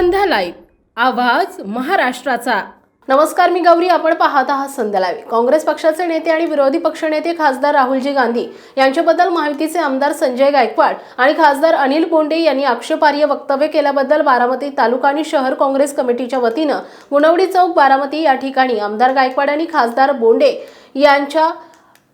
संध्या live आवाज महाराष्ट्राचा. नमस्कार मी गौरी. आपण पाहत आहात संध्या लाईव्ह काँग्रेस पक्षाचे नेते आणि विरोधी पक्षनेते खासदार राहुलजी गांधी यांच्याबद्दल माहितीचे आमदार संजय गायकवाड आणि खासदार अनिल बोंडे यांनी आक्षेपार्ह वक्तव्य केल्याबद्दल बारामती तालुका आणि शहर काँग्रेस कमिटीच्या वतीनं गुणवडी चौक बारामती या ठिकाणी आमदार गायकवाड आणि खासदार बोंडे यांच्या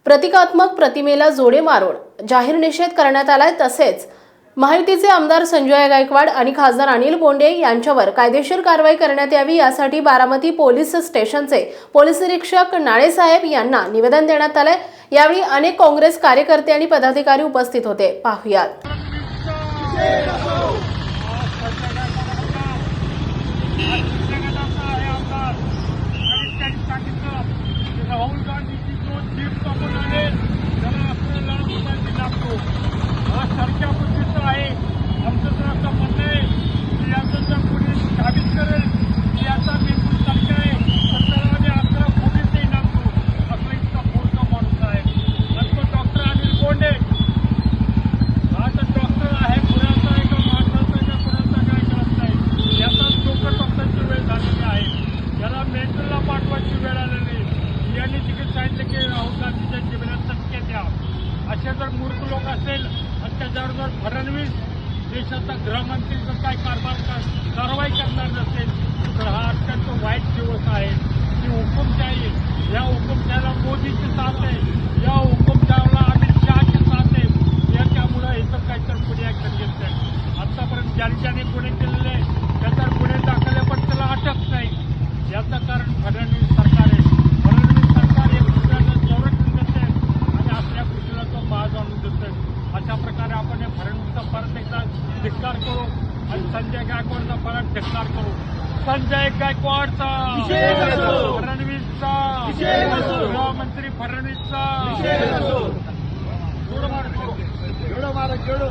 प्रतिकात्मक प्रतिमेला जोडे मारून जाहीर निषेध करण्यात आलाय तसेच माहितीचे आमदार संजय गायकवाड आणि खासदार अनिल बोंडे यांच्यावर कायदेशीर कारवाई करण्यात यावी यासाठी बारामती पोलीस स्टेशनचे पोलीस निरीक्षक नाळेसाहेब यांना निवेदन देण्यात आलंय. यावेळी अनेक काँग्रेस कार्यकर्ते आणि पदाधिकारी उपस्थित होते. पाहुयात. राहुल असे जर मूर्ख लोक असेल आणि त्याच्यावर जर फडणवीस देशाचा गृहमंत्रीचा जर काय कारभार कारवाई करणार नसेल तर हा अत्यंत वाईट दिवस आहे. की हुकुमशाही या हुकुम अशा प्रकारे आपण हे फडणवीसचा परत एकदा धिक्कार करू आणि संजय गायकवाडचा परत धिक्कार करू. संजय गायकवाडचा! फडणवीसचा गृहमंत्री फडणवीसचा जोडो मारो, जोडो मारो, जोडो.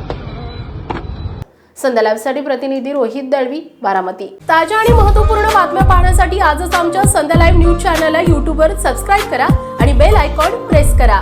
संध्या लाईव्हसाठी प्रतिनिधी रोहित दळवी बारामती. ताज्या आणि महत्त्वपूर्ण बातम्या पाहण्यासाठी आजच आमच्या संध्या लाईव्ह न्यूज चॅनलला यूट्यूबवर सबस्क्राईब करा आणि बेल आयकॉन प्रेस करा.